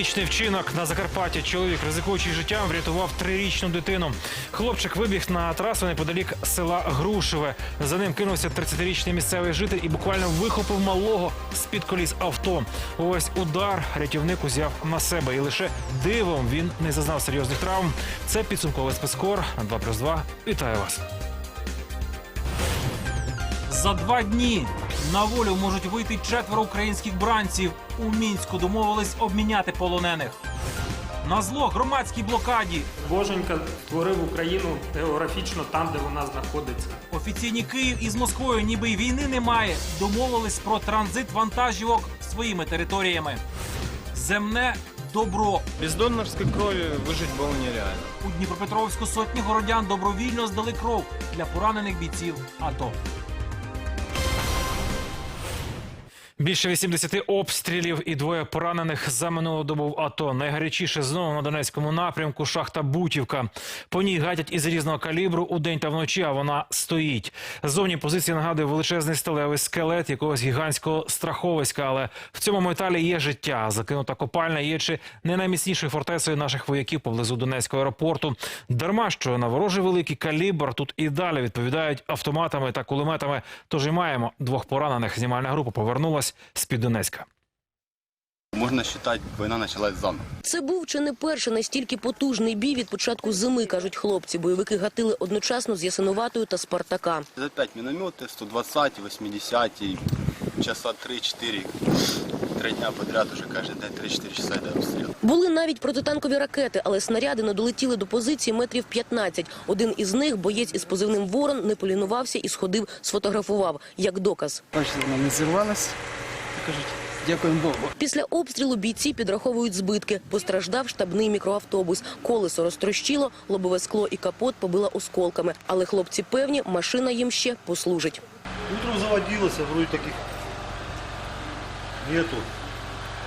Героїчний вчинок на Закарпатті. Чоловік, ризикуючи життям, врятував трирічну дитину. Хлопчик вибіг на трасу неподалік села Грушеве. За ним кинувся 30-річний місцевий житель і буквально вихопив малого з-під коліс авто. Ось удар рятівник узяв на себе, і лише дивом він не зазнав серйозних травм. Це підсумковий спецкор 2 плюс 2. Вітаю вас. За два дні на волю можуть вийти четверо українських бранців. У мінську домовились обміняти полонених. На зло громадській блокаді. Боженька створив Україну географічно там, де вона знаходиться. Офіційні Київ із Москвою, ніби й війни немає. Домовились про транзит вантажівок своїми територіями. Земне добро. Без донорской крови выжить было нереально. У Дніпропетровську сотні городян добровільно здали кров для поранених бійців АТО. Більше 80 обстрілів і двоє поранених за минулу добу в АТО. Найгарячіше знову на Донецькому напрямку шахта Бутівка. По ній гатять із різного калібру у день та вночі, а вона стоїть. Зовні позиція нагадує величезний сталевий скелет якогось гігантського страховиська. Але в цьому металі є життя. Закинута копальня є чи не найміцнішою фортецею наших вояків поблизу Донецького аеропорту. Дарма що на ворожий великий калібр тут і далі відповідають автоматами та кулеметами. Тож і маємо двох поранених. Знімальна група повернулась з під Донецька. Можна вважати, війна почалась заново. Це був чи не перший настільки потужний бій від початку зими, кажуть хлопці. Бойовики гатили одночасно з Ясиноватою та Спартака. За 5 міномети, 120, 80, часа 3-4. Три дня подряд уже кожен день 3-4 часа йде обстріл. Були навіть протитанкові ракети, але снаряди не долетіли до позиції метрів 15. Один із них, боєць із позивним «Ворон», не полінувався і сходив, сфотографував, як доказ. Бачите, вона не зірвалась. Кажуть, дякуємо Богу. Після обстрілу бійці підраховують збитки. Постраждав штабний мікроавтобус. Колесо розтрощило, лобове скло і капот побила осколками. Але хлопці певні, машина їм ще послужить. Утром заводилось, а вроде таких нету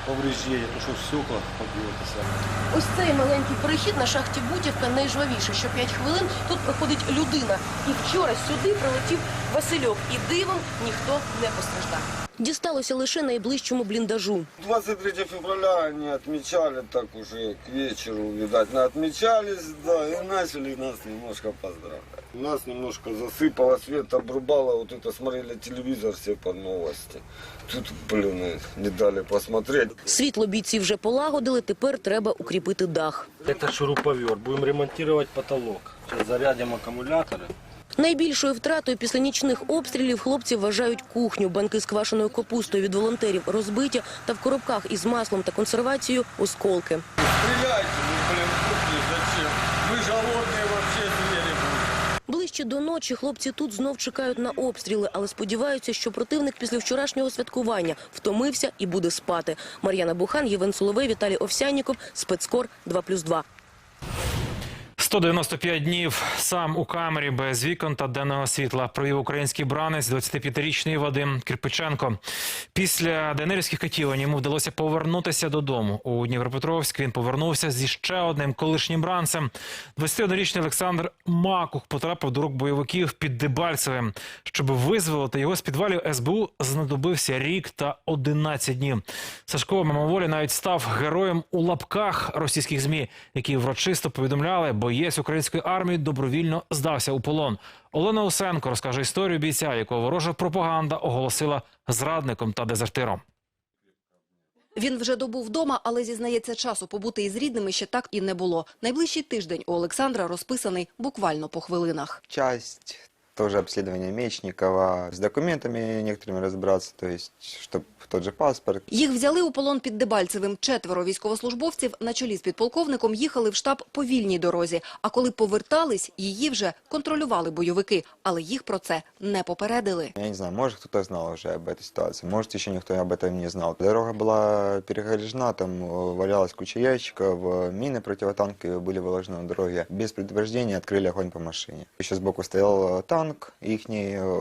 повреждений, потому что стекла побило-то Ось цей маленький перехід на шахті Бутівка найжвавіше. Що 5 хвилин тут проходить людина. І вчора сюди прилетів Васильок. І дивом ніхто не постраждав Дісталося лише найближчому бліндажу. 23 февраля они отмечали так уже к вечеру, видать, на отмечались, да, и начали нас немножко поздравлять. Нас немножко засыпало, свет обрубало, вот это смотрели телевизор все по новости. Тут, блин, не дали посмотреть. Світло бійці вже полагодили, тепер треба укріпити дах. Это шуруповерт, будем ремонтировать потолок. Сейчас зарядим аккумуляторы. Найбільшою втратою після нічних обстрілів хлопці вважають кухню. Банки з квашеною капустою від волонтерів розбиті та в коробках із маслом та консервацією осколки. Стреляйте, ну, зачем? Ближче до ночі хлопці тут знов чекають на обстріли, але сподіваються, що противник після вчорашнього святкування втомився і буде спати. Мар'яна Бухан, Євген Соловей, Віталій Овсянніков, спецкор 2+,2. 195 днів сам у камері без вікон та денного світла провів український бранець 25-річний Вадим Кирпиченко. Після денерівських катівань йому вдалося повернутися додому. У Дніпропетровськ він повернувся зі ще одним колишнім бранцем. 21-річний Олександр Макух потрапив до рук бойовиків під Дебальцевим. Щоб визволити його з підвалів СБУ, знадобився рік та 11 днів. Сашко мимоволі навіть став героєм у лапках російських змі, які врочисто повідомляли, боєць української армії добровільно здався у полон. Олена Усенко розкаже історію бійця, якого ворожа пропаганда оголосила зрадником та дезертиром. Він вже добув вдома, але зізнається, часу побути із рідними ще так і не було. Найближчий тиждень у Олександра розписаний буквально по хвилинах. часть тоже обследование Мечникова, с документами некоторыми разобраться, то есть, чтобы тот же паспорт. Їх взяли у полон під Дебальцевим. Четверо військовослужбовців на чолі з підполковником їхали в штаб по вільній дорозі. А коли повертались, її вже контролювали бойовики. Але їх про це не попередили. Я не знаю, может кто-то знал уже об этой ситуации, может еще никто об этом не знал. Дорога была перегорожена, там э, валялась куча ящиков, э, мины противотанковые были выложены на дороге. Без предупреждения открыли огонь по машине. Еще сбоку стоял э, танк, их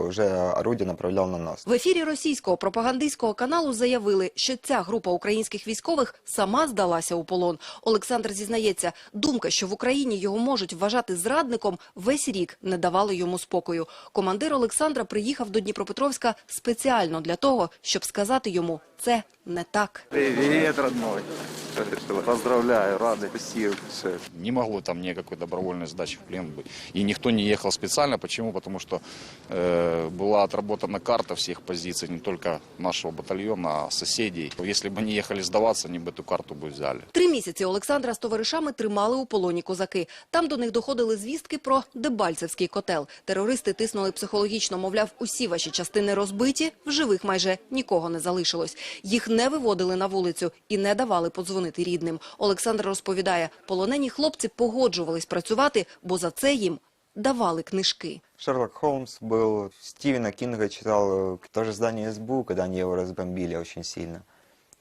уже орудие направлял на нас. В ефірі російського пропагандистського каналу заявили, що ця група українських військових сама здалася у полон. Олександр зізнається, думка, що в Україні його можуть вважати зрадником, весь рік не давали йому спокою. Командир Олександра приїхав до Дніпропетровська спеціально для того, щоб сказати йому, це не так. Привіт, родной. Поздравляю, рады. Спасибо. Не могло там никакой добровольной сдачи в плен быть. И никто не ехал специально. Почему? Потому что э, была отработана карта всех позиций, не только нашего батальона, а соседей. Если бы они ехали сдаваться, они бы эту карту бы взяли. Три місяці Олександра з товаришами тримали у полоні козаки. Там до них доходили звістки про Дебальцевський котел. Терористи тиснули психологічно, мовляв, усі ваші частини розбиті, в живих майже нікого не залишилось. Їх не виводили на вулицю і не давали подзвонити рідним. Олександр розповідає, полонені хлопці погоджувались працювати, бо за це їм давали книжки. Шерлок Холмс был, Стивена Кинга читал, э, тоже здание СБУ, когда они его разбомбили очень сильно.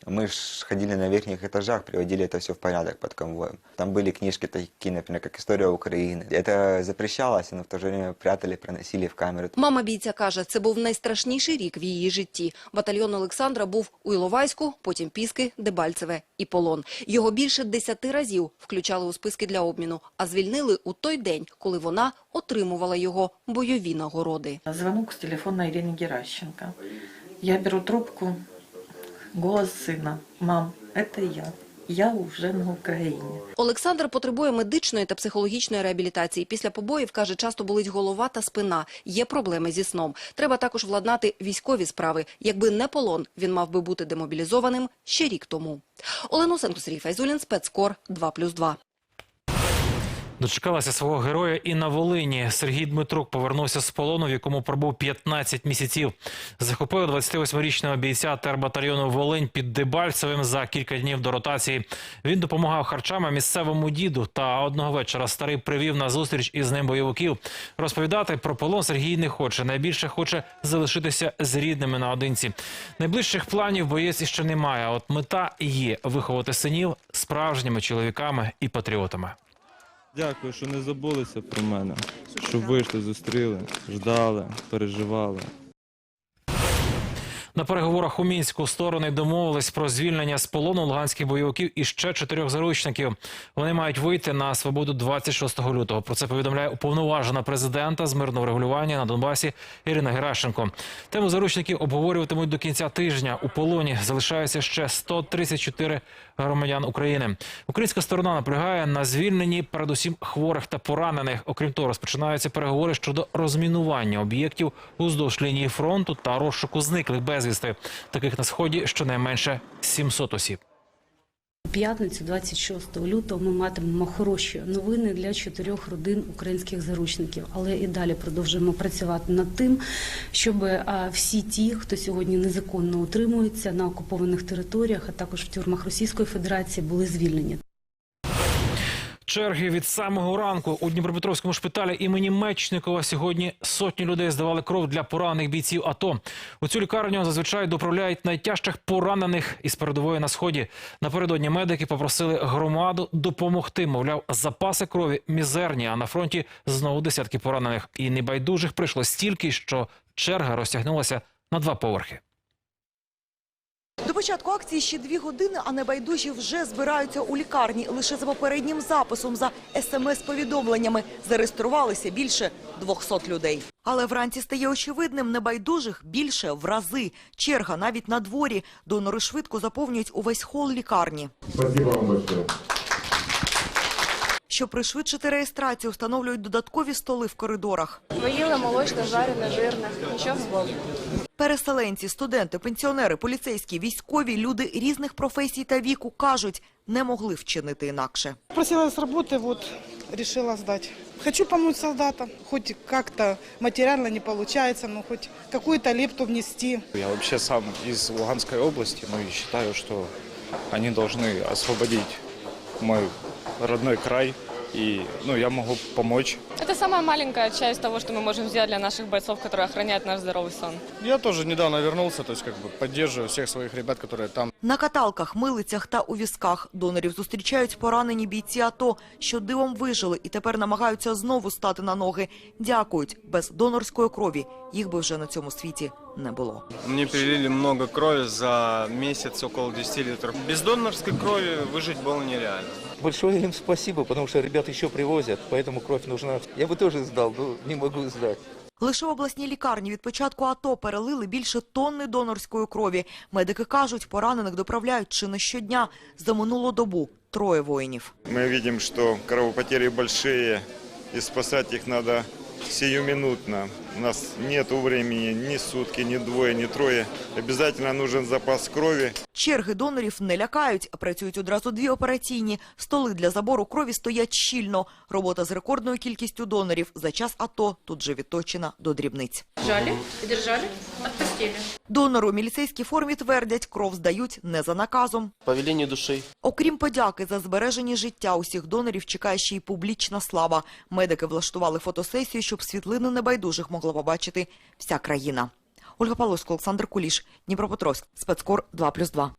Мы ж ходили на верхних этажах, приводили это все в порядок под конвоем. Там были книжки такие, например, как «История Украины». Это запрещалось, но в то же время прятали, проносили в камеру. Мама бійця каже, це був найстрашніший рік в її житті. Батальйон Олександра був у Іловайську, потім Піски, Дебальцеве і Полон. Його більше десяти разів включали у списки для обміну, а звільнили у той день, коли вона отримувала його бойові нагороди. Звонок с телефона Ирине Геращенко. Я беру трубку, голос сына. Мам, це я. Я вже на Україні. Олександр потребує медичної та психологічної реабілітації. Після побоїв, каже, часто болить голова та спина. Є проблеми зі сном. Треба також владнати військові справи. Якби не полон, він мав би бути демобілізованим ще рік тому. Олена Усенко, Сергій Файзулін, спецкор 2+,2. Дочекалася свого героя і на Волині. Сергій Дмитрук повернувся з полону, в якому пробув 15 місяців. Захопив 28-річного бійця тербатальйону Волинь під Дебальцевим за кілька днів до ротації. Він допомагав харчами місцевому діду. Та одного вечора старий привів на зустріч із ним бойовиків. Розповідати про полон Сергій не хоче. Найбільше хоче залишитися з рідними наодинці. Найближчих планів боєць іще немає. От мета є виховати синів справжніми чоловіками і патріотами. Дякую, що не забулися про мене, що вийшли, зустріли, ждали, переживали. На переговорах у мінську сторони домовились про звільнення з полону луганських бойовиків і ще чотирьох заручників. Вони мають вийти на свободу 26 лютого. Про це повідомляє уповноважена президента з мирного регулювання на Донбасі Ірина Геращенко. Тему заручників обговорюватимуть до кінця тижня. У полоні залишаються ще 134 громадян України. Українська сторона наполягає на звільненні передусім хворих та поранених. Окрім того, розпочинаються переговори щодо розмінування об'єктів уздовж лінії фронту та розшуку зниклих безвісти. Таких на сході щонайменше 700 осіб. П'ятницю, 26 лютого, ми матимемо хороші новини для чотирьох родин українських заручників. Але і далі продовжуємо працювати над тим, щоб всі ті, хто сьогодні незаконно утримується на окупованих територіях, а також в тюрмах Російської Федерації, були звільнені. Черги від самого ранку у Дніпропетровському шпиталі імені Мечникова сьогодні сотні людей здавали кров для поранених бійців. АТО. у цю лікарню зазвичай доправляють найтяжчих поранених із передової на сході. Напередодні медики попросили громаду допомогти. Мовляв, запаси крові мізерні. А на фронті знову десятки поранених. І небайдужих прийшло стільки, що черга розтягнулася на два поверхи. До початку акції ще дві години, а небайдужі вже збираються у лікарні. Лише за попереднім записом, за смс-повідомленнями зареєструвалися більше 200 людей. Але вранці стає очевидним, небайдужих більше в рази. Черга навіть на дворі. Донори швидко заповнюють увесь хол лікарні. Щоб пришвидшити реєстрацію, встановлюють додаткові столи в коридорах. Поїли молочне, жарене, жирне. Нічого. Переселенці, студенти, пенсіонери, поліцейські, військові, люди різних професій та віку кажуть, не могли вчинити інакше. Просила с работы, вот, решила сдать. Хочу помочь солдатам, хоть как-то материально не получается, но хоть какую-то лепту внести. Я вообще сам из Луганской области, ну и считаю, что они должны освободить мой родной край И ну, я могу помочь. Это самая маленькая часть того, что мы можем сделать для наших бойцов, которые охраняют наш здоровый сон. Я тоже недавно вернулся, то есть как бы поддерживаю всех своих ребят, которые там. На каталках, милицях та у візках донорів зустрічають поранені бійці АТО, що дивом вижили і тепер намагаються знову стати на ноги. Дякують. Без донорської крові їх би вже на цьому світі не було. Мне перелили много крови за месяц, около 10 литров. Без донорской крови выжить было нереально. Большое им спасибо, потому что ребят еще привозят, поэтому кровь нужна. Я бы тоже сдал, но не могу сдать. Лише в обласній лікарні від початку АТО перелили більше тонни донорської крові. Медики кажуть, поранених доправляють чи не щодня. За минулу добу троє воїнів. Мы видим, что кровопотери большие, и спасать их надо сиюминутно. У нас нет времени ни сутки, ни двое, ни троє. Обязательно нужен запас крові. Черги донорів не лякають. Працюють одразу дві операційні. Столи для забору крові стоять щільно. Робота з рекордною кількістю донорів за час АТО тут же відточена до дрібниць. Держали, держали, отпустили. Донору у міліцейській формі твердять, кров здають не за наказом. Повеління душі. Окрім подяки за збережені життя, усіх донорів чекає ще й публічна слава. Медики влаштували фотосесію, щоб світлини небайдужих могла побачити вся країна. Ольга Павловська, Олександр Куліш, Дніпропетровськ, спецкор 2+,2.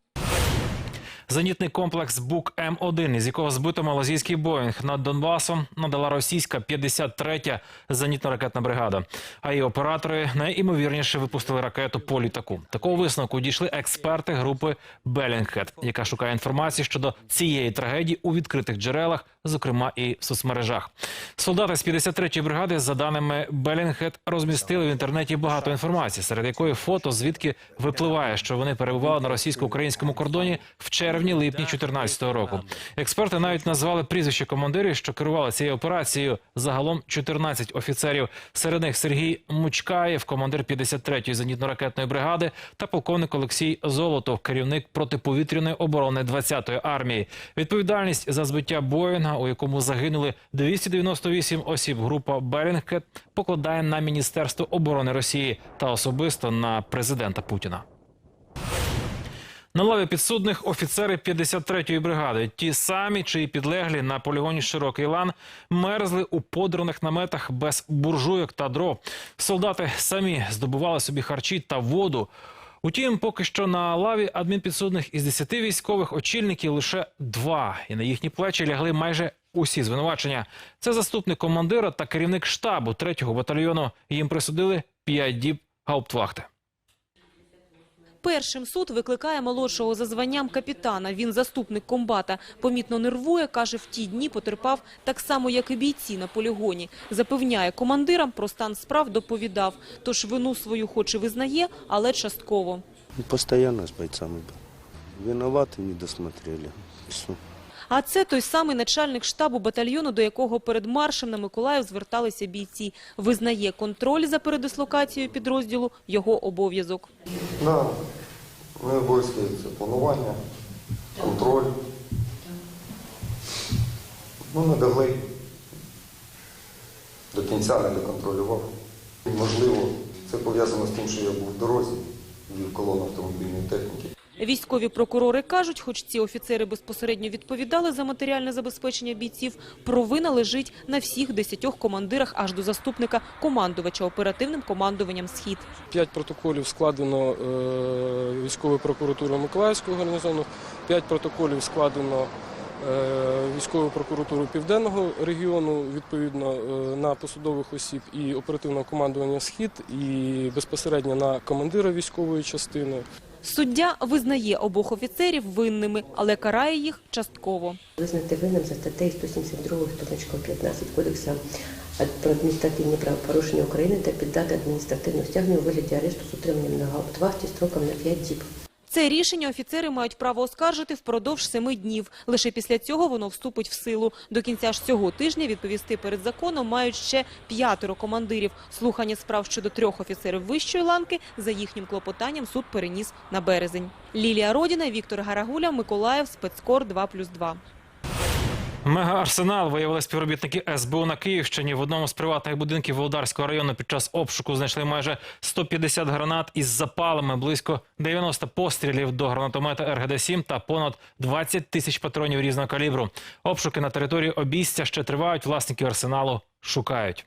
Зенітний комплекс Бук М1, з якого збито малазійський Боїнг над Донбасом, надала російська 53-я зенітно-ракетна бригада. А її оператори найімовірніше випустили ракету по літаку. Такого висновку дійшли експерти групи Белінгхед, яка шукає інформацію щодо цієї трагедії у відкритих джерелах, зокрема і в соцмережах. Солдати з 53-ї бригади, за даними Белінгхед, розмістили в інтернеті багато інформації, серед якої фото, звідки випливає, що вони перебували на російсько-українському кордоні в червні-липні 2014 року. Експерти навіть назвали прізвище командирів, що керували цією операцією. Загалом 14 офіцерів. Серед них Сергій Мучкаєв, командир 53-ї зенітно-ракетної бригади, та полковник Олексій Золотов, керівник протиповітряної оборони 20-ї армії. Відповідальність за збиття Боїнга, у якому загинули 298 осіб. Група Берінгкет покладає на Міністерство оборони Росії та особисто на президента Путіна. На лаві підсудних офіцери 53-ї бригади, ті самі, чиї підлеглі на полігоні Широкий лан мерзли у подраних наметах без буржуйок та дров. Солдати самі здобували собі харчі та воду. Утім, поки що на лаві адмінпідсудних із 10 військових очільників лише два, і на їхні плечі лягли майже усі звинувачення. Це заступник командира та керівник штабу 3-го батальйону. Їм присудили 5 діб гауптвахти. Першим суд викликає молодшого за званням капітана. Він заступник комбата. Помітно нервує, каже, в ті дні потерпав так само, як і бійці на полігоні. Запевняє командирам, про стан справ доповідав. Тож вину свою хоч і визнає, але частково. Постоянно з бойцами був. Виноваты, не досмотрели. Все. А це той самий начальник штабу батальйону, до якого перед маршем на Миколаїв зверталися бійці. Визнає контроль за передислокацією підрозділу його обов'язок. Да, ми обов'язки це планування, контроль. Ну, не догли. До кінця не доконтролював. Можливо, це пов'язано з тим, що я був в дорозі, вів колону автомобільної техніки. Військові прокурори кажуть, хоч ці офіцери безпосередньо відповідали за матеріальне забезпечення бійців, провина лежить на всіх десятьох командирах аж до заступника командувача оперативним командуванням «Схід». П'ять протоколів складено е, військовою прокуратурою Миколаївського гарнізону, п'ять протоколів складено е, військовою прокуратурою Південного регіону, відповідно е, на посадових осіб і оперативного командування «Схід», і безпосередньо на командира військової частини. Суддя визнає обох офіцерів винними, але карає їх частково. Визнати винним за статтею 172 сторіночком 15 Кодексу про адміністративні правопорушення України та піддати адміністративну стягнення у вигляді арешту з утриманням на гауптвахті строком на 5 діб. Це рішення офіцери мають право оскаржити впродовж семи днів. Лише після цього воно вступить в силу. До кінця ж цього тижня відповісти перед законом мають ще п'ятеро командирів. Слухання справ щодо трьох офіцерів вищої ланки за їхнім клопотанням суд переніс на березень. Лілія Родіна, Віктор Гарагуля, Миколаїв, спецкор 2+,2. Мега-арсенал виявили співробітники СБУ на Київщині. В одному з приватних будинків Володарського району під час обшуку знайшли майже 150 гранат із запалами, близько 90 пострілів до гранатомета РГД-7 та понад 20 тисяч патронів різного калібру. Обшуки на території обійстя ще тривають. Власників арсеналу шукають.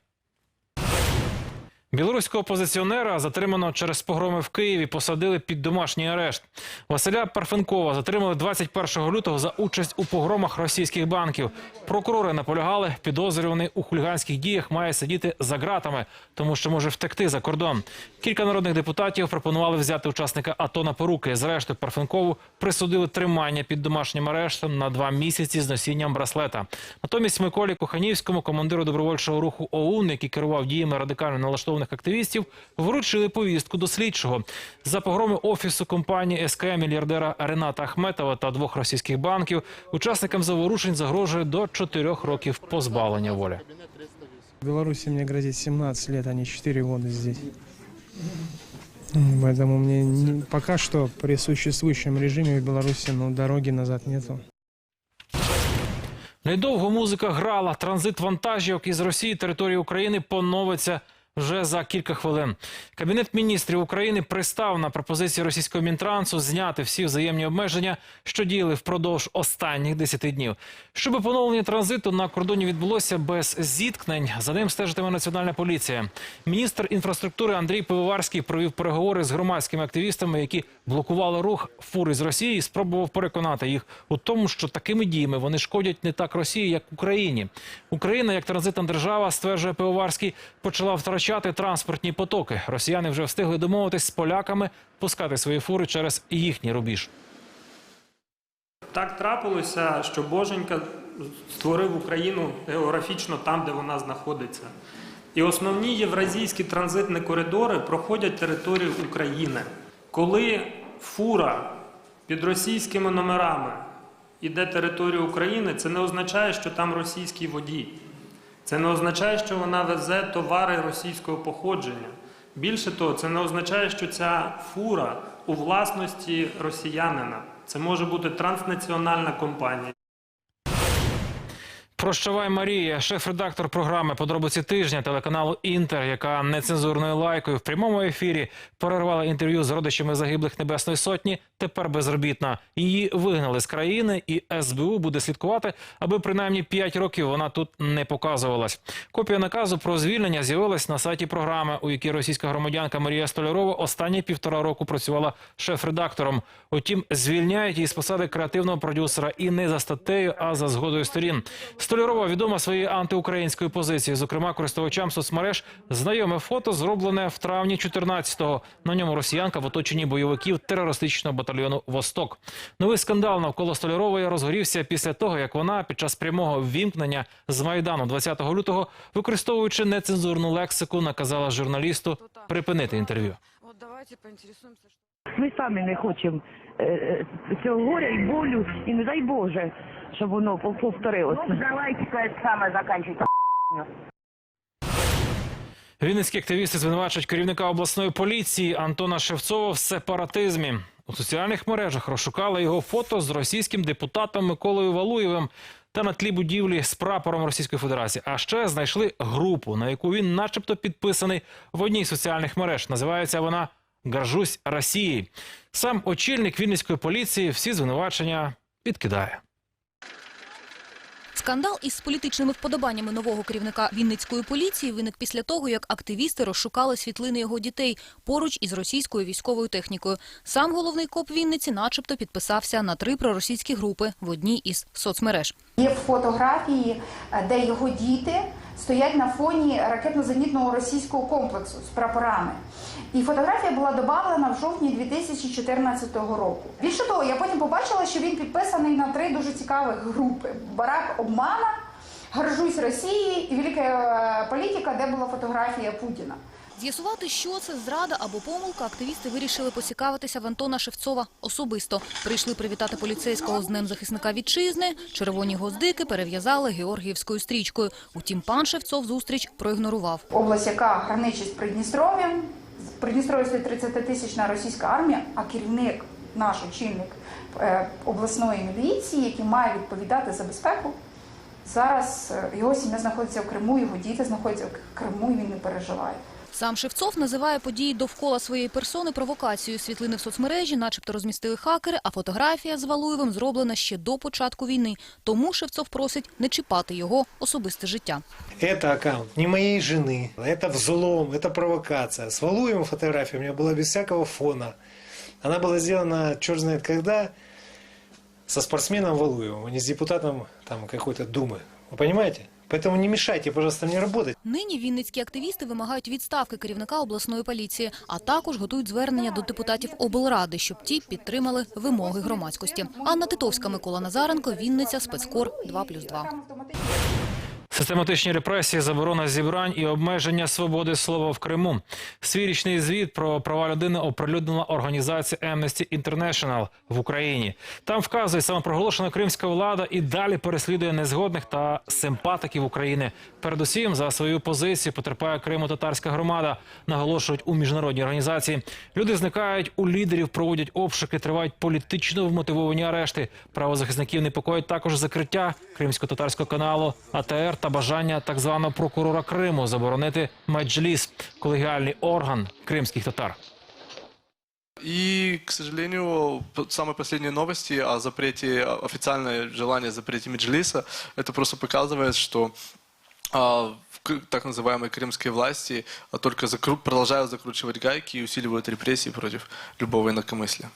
Білоруського опозиціонера, затриманого через погроми в Києві, посадили під домашній арешт. Василя Парфенкова затримали 21 лютого за участь у погромах російських банків. Прокурори наполягали, підозрюваний у хуліганських діях має сидіти за ґратами, тому що може втекти за кордон. Кілька народних депутатів пропонували взяти учасника АТО на поруки. Зрештою, Парфенкову присудили тримання під домашнім арештом на два місяці з носінням браслета. Натомість Миколі Коханівському, командиру добровольчого руху ОУН, який керував діями радикально налаштованих підозрілих активістів вручили повістку до слідчого. За погроми офісу компанії СК мільярдера Рената Ахметова та двох російських банків учасникам заворушень загрожує до чотирьох років позбавлення волі. В Беларуси мне грозит 17 лет, а не 4 года здесь. Поэтому мне не- пока что при существующем режиме в Беларуси ну, дороги назад нету. Недовго музика грала. Транзит вантажівок із Росії території України поновиться вже за кілька хвилин. Кабінет міністрів України пристав на пропозиції російського мінтрансу зняти всі взаємні обмеження, що діяли впродовж останніх 10 днів. Щоб поновлення транзиту на кордоні відбулося без зіткнень, за ним стежитиме національна поліція. Міністр інфраструктури Андрій Пивоварський провів переговори з громадськими активістами, які блокували рух фури з Росії, і спробував переконати їх у тому, що такими діями вони шкодять не так Росії, як Україні. Україна, як транзитна держава, стверджує Пивоварський, почала втрачати транспортні потоки. Росіяни вже встигли домовитись з поляками пускати свої фури через їхній рубіж. Так трапилося, що Боженька створив Україну географічно там, де вона знаходиться. І основні євразійські транзитні коридори проходять територію України. Коли фура під російськими номерами іде територію України, це не означає, що там російський водій. Це не означає, що вона везе товари російського походження. Більше того, це не означає, що ця фура у власності росіянина. Це може бути транснаціональна компанія. Прощавай Марія, шеф-редактор програми Подробиці тижня телеканалу Інтер, яка нецензурною лайкою в прямому ефірі перервала інтерв'ю з родичами загиблих Небесної Сотні. Тепер безробітна. Її вигнали з країни, і СБУ буде слідкувати, аби принаймні 5 років вона тут не показувалась. Копія наказу про звільнення з'явилась на сайті програми, у якій російська громадянка Марія Столярова останні півтора року працювала шеф-редактором. Утім, звільняють її з посади креативного продюсера і не за статтею, а за згодою сторін. Столярова відома своєю антиукраїнською позицією. Зокрема, користувачам соцмереж знайоме фото зроблене в травні 14-го. На ньому росіянка в оточенні бойовиків терористичного батальйону Восток. Новий скандал навколо Столярової розгорівся після того, як вона під час прямого ввімкнення з майдану 20 лютого, використовуючи нецензурну лексику, наказала журналісту припинити інтерв'ю. Ми самі не хочемо е, е, цього горя і болю, і не дай Боже, щоб воно пов- повторилося. Ну, давайте саме закінчуйте. Вінницькі активісти звинувачують керівника обласної поліції Антона Шевцова в сепаратизмі. У соціальних мережах розшукали його фото з російським депутатом Миколою Валуєвим та на тлі будівлі з прапором Російської Федерації. А ще знайшли групу, на яку він, начебто, підписаний в одній з соціальних мереж. Називається вона Горжусь Росією. Сам очільник Вінницької поліції всі звинувачення відкидає. Скандал із політичними вподобаннями нового керівника Вінницької поліції виник після того, як активісти розшукали світлини його дітей поруч із російською військовою технікою. Сам головний коп Вінниці, начебто, підписався на три проросійські групи в одній із соцмереж. Є фотографії, де його діти стоять на фоні ракетно-зенітного російського комплексу з прапорами. І фотографія була додана в жовтні 2014 року. Більше того, я потім побачила, що він підписаний на три дуже цікавих групи: Барак обмана, Горжусь Росії і Велика е, політика, де була фотографія Путіна. З'ясувати, що це зрада або помилка, активісти вирішили поцікавитися в Антона Шевцова особисто. Прийшли привітати поліцейського з Днем захисника вітчизни, червоні гвоздики перев'язали георгіївською стрічкою. Утім, пан Шевцов зустріч проігнорував. Область, яка граничить з Придністров'ям, з Придністров'я стоїть 30-тисячна російська армія, а керівник, наш очільник е, обласної міліції, який має відповідати за безпеку. Зараз е, його сім'я знаходиться в Криму, його діти знаходяться в Криму, і він не переживає. Сам Шевцов називає події довкола своєї персони провокацією. Світлини в соцмережі начебто розмістили хакери, а фотографія з Валуєвим зроблена ще до початку війни. Тому Шевцов просить не чіпати його особисте життя. Это аккаунт не моей жены. Это взлом, это провокация. С Валуевым фотография у меня была без всякого фона. Она была сделана, черт знает когда, со спортсменом Валуевым, а не с депутатом там какой-то думы. Вы понимаете? Поэтому не мешайте, пожалуйста, мне работать. Нині вінницькі активісти вимагають відставки керівника обласної поліції, а також готують звернення до депутатів облради, щоб ті підтримали вимоги громадськості. Анна Титовська, Микола Назаренко, Вінниця, спецкор 2+,2. Систематичні репресії, заборона зібрань і обмеження свободи слова в Криму. Свій річний звіт про права людини оприлюднила організація Amnesty International в Україні. Там вказує самопроголошена кримська влада і далі переслідує незгодних та симпатиків України. Передусім за свою позицію потерпає Кримо-татарська громада. Наголошують у міжнародній організації. Люди зникають у лідерів, проводять обшуки, тривають політично вмотивовані арешти. Правозахисників непокоїть також закриття кримсько-татарського каналу АТР та бажання так званого прокурора Криму заборонити меджліс колегіальний орган кримських татар. И, к сожалению, п- самые последние новости о запрете, о- официальное желание о запрете Меджлиса, это просто показывает, что а, в к- так называемой крымской власти а, только закру- продолжают закручивать гайки и усиливают репрессии против любого инакомыслия.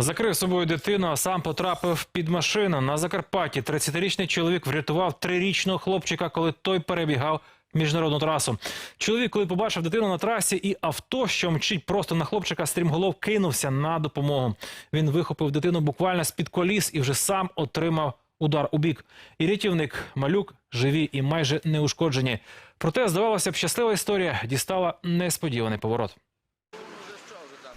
Закрив собою дитину, а сам потрапив під машину. На Закарпатті 30-річний чоловік врятував трирічного хлопчика, коли той перебігав міжнародну трасу. Чоловік, коли побачив дитину на трасі і авто, що мчить просто на хлопчика, стрімголов кинувся на допомогу. Він вихопив дитину буквально з-під коліс і вже сам отримав удар у бік. І рятівник малюк живі і майже неушкоджені. Проте, здавалося б, щаслива історія дістала несподіваний поворот.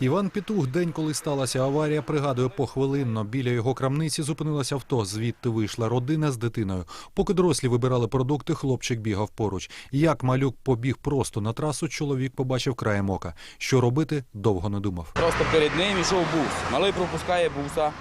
Іван Пітух, день, коли сталася аварія, пригадує похвилинно. Біля його крамниці зупинилося авто. Звідти вийшла родина з дитиною. Поки дорослі вибирали продукти, хлопчик бігав поруч. Як малюк побіг просто на трасу, чоловік побачив краєм ока. Що робити, довго не думав. Просто перед ним йшов бус. Малий пропускає буса.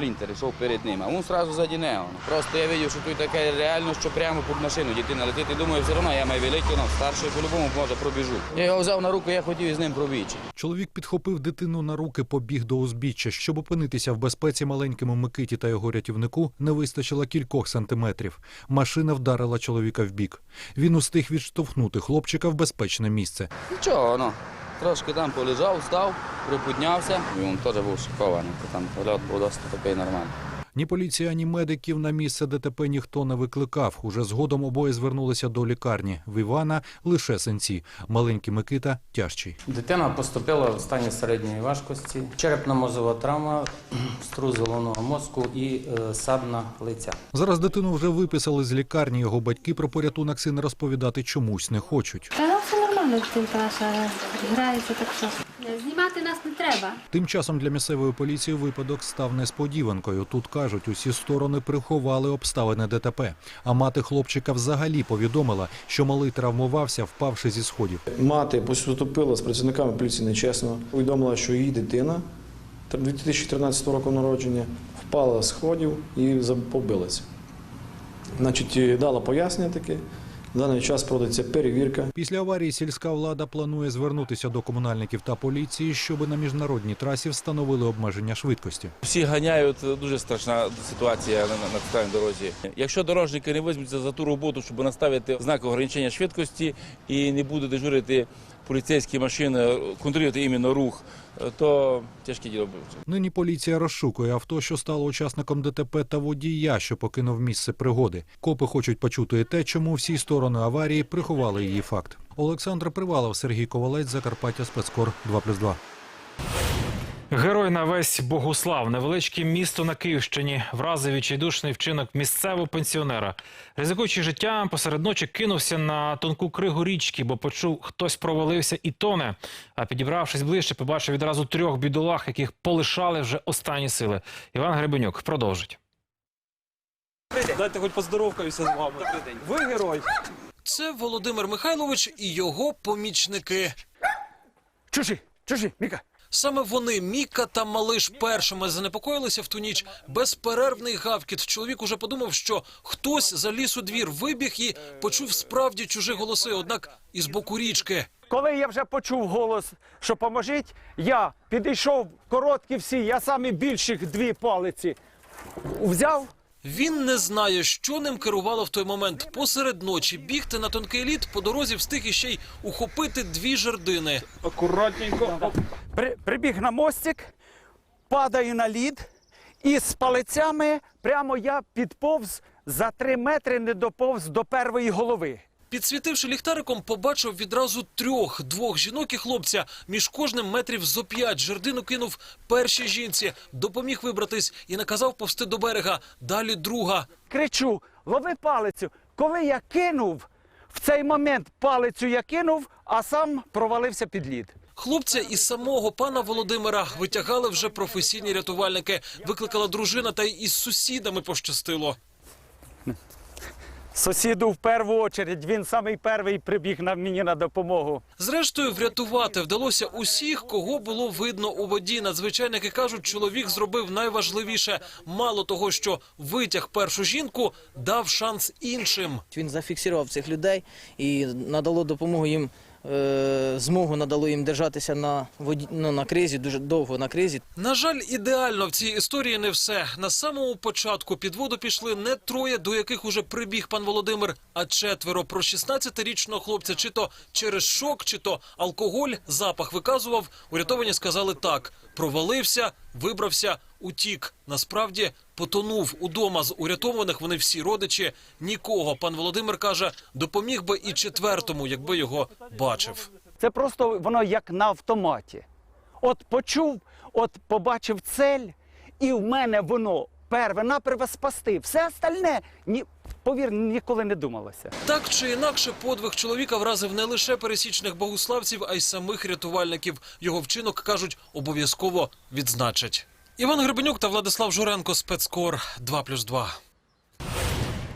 Сплінтер йшов перед ним, а він одразу заді нього. Просто я бачив, що тут таке реально, що прямо під машину дитина летить. І думаю, все одно я маю великий, но старший по-любому може пробіжу. Я його взяв на руку, я хотів із ним пробіжти. Чоловік підхопив дитину на руки, побіг до узбіччя. Щоб опинитися в безпеці маленькому Микиті та його рятівнику, не вистачило кількох сантиметрів. Машина вдарила чоловіка в бік. Він устиг відштовхнути хлопчика в безпечне місце. Нічого, ну. Трошки там полежав, встав, приподнявся. І він теж був шокований, там польот був досить такий нормальний. Ні поліція, ні медиків на місце ДТП ніхто не викликав. Уже згодом обоє звернулися до лікарні. В Івана лише синці. Маленький Микита тяжчий. Дитина поступила в стані середньої важкості, черепно-мозова травма, струс головного мозку і е, садна лиця. Зараз дитину вже виписали з лікарні. Його батьки про порятунок сина розповідати чомусь не хочуть. Ну, все нормально, грається так що. Знімати нас не треба. Тим часом для місцевої поліції випадок став несподіванкою. Тут кажуть, усі сторони приховали обставини ДТП. А мати хлопчика взагалі повідомила, що малий травмувався, впавши зі сходів. Мати поступила з працівниками поліції нечесно. Повідомила, що її дитина 2013 року народження впала з сходів і побилася. Значить, дала пояснення таке. В даний час проводиться перевірка. Після аварії сільська влада планує звернутися до комунальників та поліції, щоб на міжнародній трасі встановили обмеження швидкості. Всі ганяють, дуже страшна ситуація на, центральній дорозі. Якщо дорожники не візьмуться за ту роботу, щоб наставити знак ограничення швидкості і не буде дежурити поліцейські машини, контролювати іменно рух, то тяжкі діло. Нині поліція розшукує авто, що стало учасником ДТП та водія, що покинув місце пригоди. Копи хочуть почути те, чому всі сторони аварії приховали її факт. Олександр Привалов, Сергій Ковалець, Закарпаття, спецкор 2+,2. Герой на весь Богуслав, невеличке місто на Київщині, вразив відчайдушний вчинок місцевого пенсіонера. Ризикуючи життям, посеред ночі кинувся на тонку кригу річки, бо почув, хтось провалився і тоне. А підібравшись ближче, побачив відразу трьох бідолах, яких полишали вже останні сили. Іван Гребенюк продовжить. Дайте хоч поздоровкаюся з вами. Ви герой. Це Володимир Михайлович і його помічники. Чужі, чужі, Міка. Саме вони, Міка та Малиш, першими занепокоїлися в ту ніч. Безперервний гавкіт. Чоловік уже подумав, що хтось заліз у двір, вибіг і почув справді чужі голоси, однак із боку річки. Коли я вже почув голос, що поможіть, я підійшов короткі всі, я самі більших дві палиці взяв. Він не знає, що ним керувало в той момент. Посеред ночі бігти на тонкий лід по дорозі встиг іще й ухопити дві жердини. Акуратненько. При, прибіг на мостик, падаю на лід, і з палицями прямо я підповз за три метри, не доповз до першої голови. Підсвітивши ліхтариком, побачив відразу трьох двох жінок і хлопця. Між кожним метрів зо п'ять жердину кинув першій жінці, допоміг вибратись і наказав повсти до берега. Далі друга. Кричу: лови палицю. Коли я кинув, в цей момент палицю я кинув, а сам провалився під лід. Хлопця із самого пана Володимира витягали вже професійні рятувальники. Викликала дружина, та й із сусідами пощастило. Сусіду в першу очередь він самий перший прибіг на мені на допомогу. Зрештою, врятувати вдалося усіх, кого було видно у воді. Надзвичайники кажуть, чоловік зробив найважливіше. Мало того, що витяг першу жінку, дав шанс іншим. Він зафіксував цих людей і надало допомогу їм. Е, Змогу надало їм держатися на воді ну, на кризі, дуже довго на кризі. На жаль, ідеально в цій історії не все. На самому початку під воду пішли не троє, до яких уже прибіг пан Володимир, а четверо. Про 16-річного хлопця, чи то через шок, чи то алкоголь, запах виказував. Урятовані сказали так: провалився, вибрався, утік. Насправді потонув удома з урятованих. Вони всі родичі. Нікого. Пан Володимир каже, допоміг би і четвертому, якби його бачив. Це просто воно як на автоматі. От почув, от побачив цель, і в мене воно перве наперве спасти. Все остальне, ні, повір, ніколи не думалося. Так чи інакше, подвиг чоловіка вразив не лише пересічних богославців, а й самих рятувальників. Його вчинок кажуть, обов'язково відзначать. Іван Гребенюк та Владислав Журенко, спецкор 2+,2.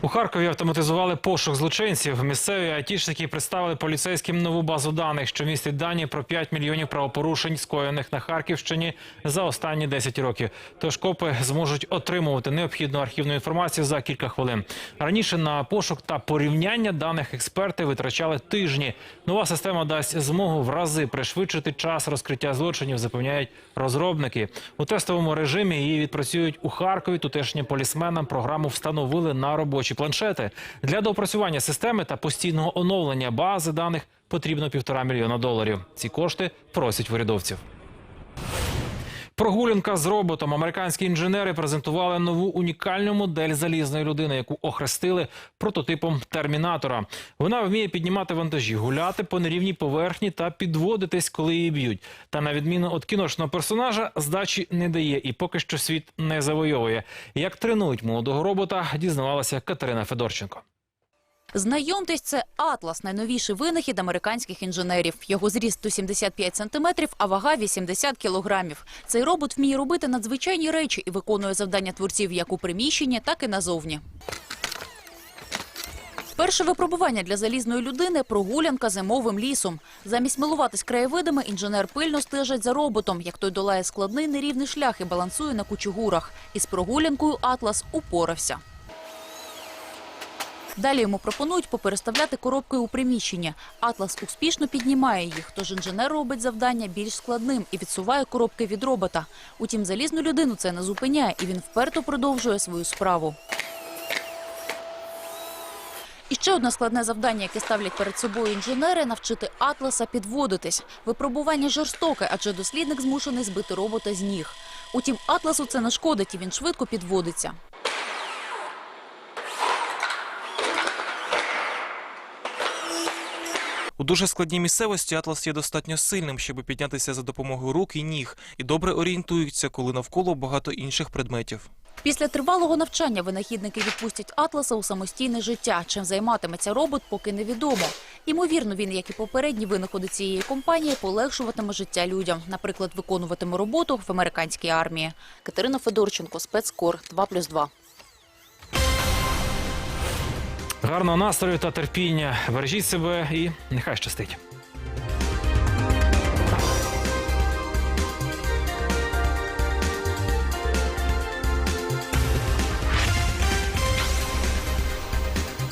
У Харкові автоматизували пошук злочинців. Місцеві айтішники представили поліцейським нову базу даних, що містить дані про 5 мільйонів правопорушень, скоєних на Харківщині за останні 10 років. Тож копи зможуть отримувати необхідну архівну інформацію за кілька хвилин. Раніше на пошук та порівняння даних експерти витрачали тижні. Нова система дасть змогу в рази пришвидшити час розкриття злочинів, запевняють розробники. У тестовому режимі її відпрацюють у Харкові. Тутешнім полісменам програму встановили на робочі планшети. Для доопрацювання системи та постійного оновлення бази даних потрібно півтора мільйона доларів. Ці кошти просять урядовців. Прогулянка з роботом. Американські інженери презентували нову унікальну модель залізної людини, яку охрестили прототипом термінатора. Вона вміє піднімати вантажі, гуляти по нерівній поверхні та підводитись, коли її б'ють. Та на відміну від кіношного персонажа, здачі не дає і поки що світ не завойовує. Як тренують молодого робота, дізнавалася Катерина Федорченко. Знайомтесь, це Атлас, найновіший винахід американських інженерів. Його зріст 175 сантиметрів, а вага 80 кілограмів. Цей робот вміє робити надзвичайні речі і виконує завдання творців як у приміщенні, так і назовні. Перше випробування для залізної людини – прогулянка зимовим лісом. Замість милуватись краєвидами, інженер пильно стежить за роботом, як той долає складний нерівний шлях і балансує на кучугурах. Із прогулянкою Атлас упорався. Далі йому пропонують попереставляти коробки у приміщенні. Атлас успішно піднімає їх, тож інженер робить завдання більш складним і відсуває коробки від робота. Утім, залізну людину це не зупиняє, і він вперто продовжує свою справу. І ще одне складне завдання, яке ставлять перед собою інженери – навчити Атласа підводитись. Випробування жорстоке, адже дослідник змушений збити робота з ніг. Утім, Атласу це не шкодить, і він швидко підводиться. У дуже складній місцевості Атлас є достатньо сильним, щоб піднятися за допомогою рук і ніг, і добре орієнтується, коли навколо багато інших предметів. Після тривалого навчання винахідники відпустять Атласа у самостійне життя. Чим займатиметься робот, поки невідомо. Імовірно, він, як і попередні винаходи цієї компанії, полегшуватиме життя людям. Наприклад, виконуватиме роботу в американській армії. Катерина Федорченко, спецкор 2+,2. Гарного настрою та терпіння. Бережіть себе і нехай щастить.